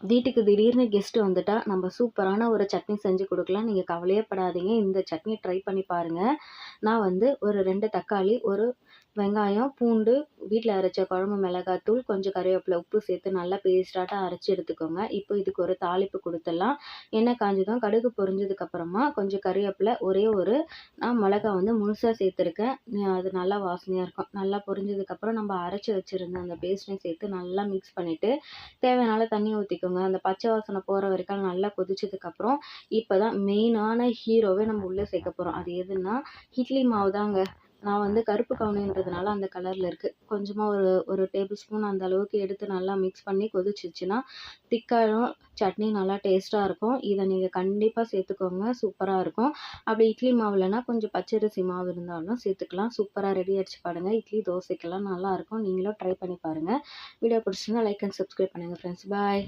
வீட்டுக்கு திடீர்னு கெஸ்ட்டு வந்துட்டால் நம்ம சூப்பரான ஒரு சட்னி செஞ்சு கொடுக்கலாம். நீங்கள் கவலையே படாதீங்க. இந்த சட்னி ட்ரை பண்ணி பாருங்கள் நான் வந்து ஒரு ரெண்டு தக்காளி ஒரு வெங்காயம் பூண்டு வீட்டில் அரைச்ச குழம்பு மிளகாத்தூள் கொஞ்சம் கருவேப்பிலை உப்பு சேர்த்து நல்லா பேஸ்டாட்டாக அரைச்சி எடுத்துக்கோங்க. இப்போ இதுக்கு ஒரு தாளிப்பு கொடுத்துடலாம். எண்ணெய் காஞ்சதும் கடுகு பொரிஞ்சதுக்கப்புறமா கொஞ்சம் கறிவேப்பிலை ஒரே ஒரு நான் மிளகா வந்து முழுசாக சேர்த்துருக்கேன். அது நல்லா வாசனையாக இருக்கும். நல்லா பொரிஞ்சதுக்கப்புறம் நம்ம அரைச்சி வச்சுருந்த அந்த பேஸ்ட்டையும் சேர்த்து நல்லா மிக்ஸ் பண்ணிவிட்டு தேவையான தண்ணி ஊற்றிக்கோங்க அந்த பச்சை வாசனை போகிற வரைக்கும் நல்லா கொதிச்சதுக்கப்புறம் இப்போ தான் மெயினான ஹீரோவே நம்ம உள்ளே சேர்க்க போகிறோம் அது எதுன்னா இட்லி மாவு தாங்க நான் வந்து கருப்பு கவுனின்றதுனால அந்த கலரில் இருக்குது கொஞ்சமாக ஒரு ஒரு டேபிள் ஸ்பூன் அந்த அளவுக்கு எடுத்து நல்லா மிக்ஸ் பண்ணி கொதிச்சிச்சுன்னா திக்காயும் சட்னி நல்லா டேஸ்ட்டாக இருக்கும். இதை நீங்கள் கண்டிப்பாக சேர்த்துக்கோங்க. சூப்பராக இருக்கும். அப்படி இட்லி மாவுலனா கொஞ்சம் பச்சரிசி மாவு இருந்தாலும் சேர்த்துக்கலாம். சூப்பராக ரெடி அடிச்சு பாருங்கள் இட்லி தோசைக்கெல்லாம் நல்லாயிருக்கும் நீங்களும் ட்ரை பண்ணி பாருங்கள் வீடியோ பிடிச்சிருந்தா லைக் அண்ட் சப்ஸ்கிரைப் பண்ணுங்கள் ஃப்ரெண்ட்ஸ் பாய்